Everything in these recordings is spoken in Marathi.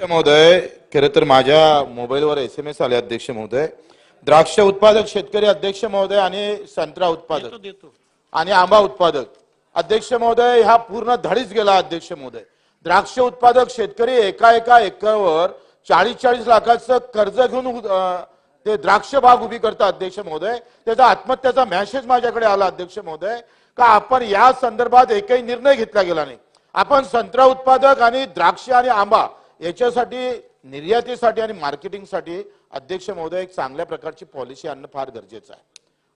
अध्यक्ष महोदय खरं तर माझ्या मोबाईलवर एस एम एस आले अध्यक्ष महोदय. द्राक्ष उत्पादक शेतकरी अध्यक्ष महोदय आणि संत्रा उत्पादक. आणि आंबा उत्पादक. अध्यक्ष महोदय हा पूर्ण धडीच गेला अध्यक्ष महोदय. द्राक्ष उत्पादक शेतकरी एका एका एकरवर चाळीस चाळीस लाखाचं कर्ज घेऊन ते द्राक्ष बाग उभी करतात अध्यक्ष महोदय. त्याचा आत्महत्याचा मॅसेज माझ्याकडे आला अध्यक्ष महोदय का आपण या संदर्भात एकही निर्णय घेतला गेला नाही. आपण संत्रा उत्पादक आणि द्राक्ष आणि आंबा याच्यासाठी निर्यातीसाठी आणि मार्केटिंगसाठी अध्यक्ष महोदय एक चांगल्या प्रकारची पॉलिसी आणणं फार गरजेचं आहे.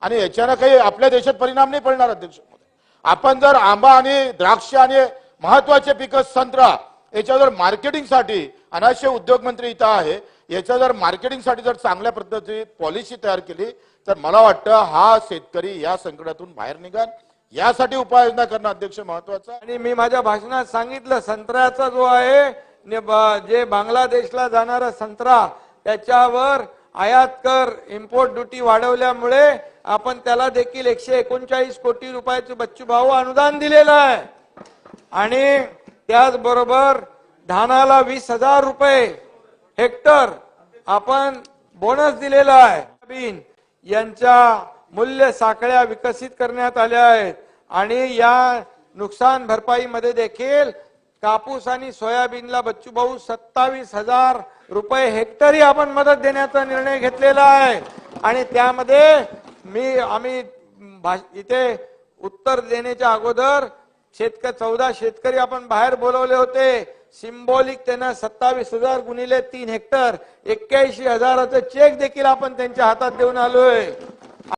आणि याच्यानं काही आपल्या देशात परिणाम नाही पडणार अध्यक्ष महोदय. आपण जर आंबा आणि द्राक्ष आणि महत्त्वाचे पिकं संत्रा याच्या जर मार्केटिंगसाठी अनाशय उद्योग मंत्री इथं आहे याच्या जर मार्केटिंगसाठी जर चांगल्या पद्धतीची पॉलिसी तयार केली तर मला वाटतं हा शेतकरी या संकटातून बाहेर निघाल. यासाठी उपाययोजना करणं अध्यक्ष महत्वाचं आहे. आणि मी माझ्या भाषणात सांगितलं संत्र्याचा जो आहे जे बांगलादेशला जाणारा संत्रा त्याच्यावर आयात कर इम्पोर्ट ड्युटी वाढवल्यामुळे आपण त्याला देखील एकशे एकोणचाळीस कोटी रुपयाचे बच्चू भाऊ अनुदान दिलेलं आहे. आणि त्याचबरोबर धानाला वीस हजार रुपये हेक्टर आपण बोनस दिलेला आहे. यांच्या मूल्य साखळ्या विकसित करण्यात आल्या आहेत. आणि या नुकसान भरपाईमध्ये देखील कापूस आणि सोयाबीनला बच्चू भाऊ सत्तावीस हजार रुपये हेक्टरी आपण मदत देण्याचा निर्णय घेतलेला आहे. आणि त्यामध्ये मी आम्ही इथे उत्तर देण्याच्या अगोदर शेतक चौदा शेतकरी आपण बाहेर बोलवले होते. सिम्बॉलिक त्यांना सत्तावीस हजार गुणिले तीन हेक्टर. एक्क्याऐंशी हजाराचं चेक देखील आपण त्यांच्या हातात देऊन आलोय.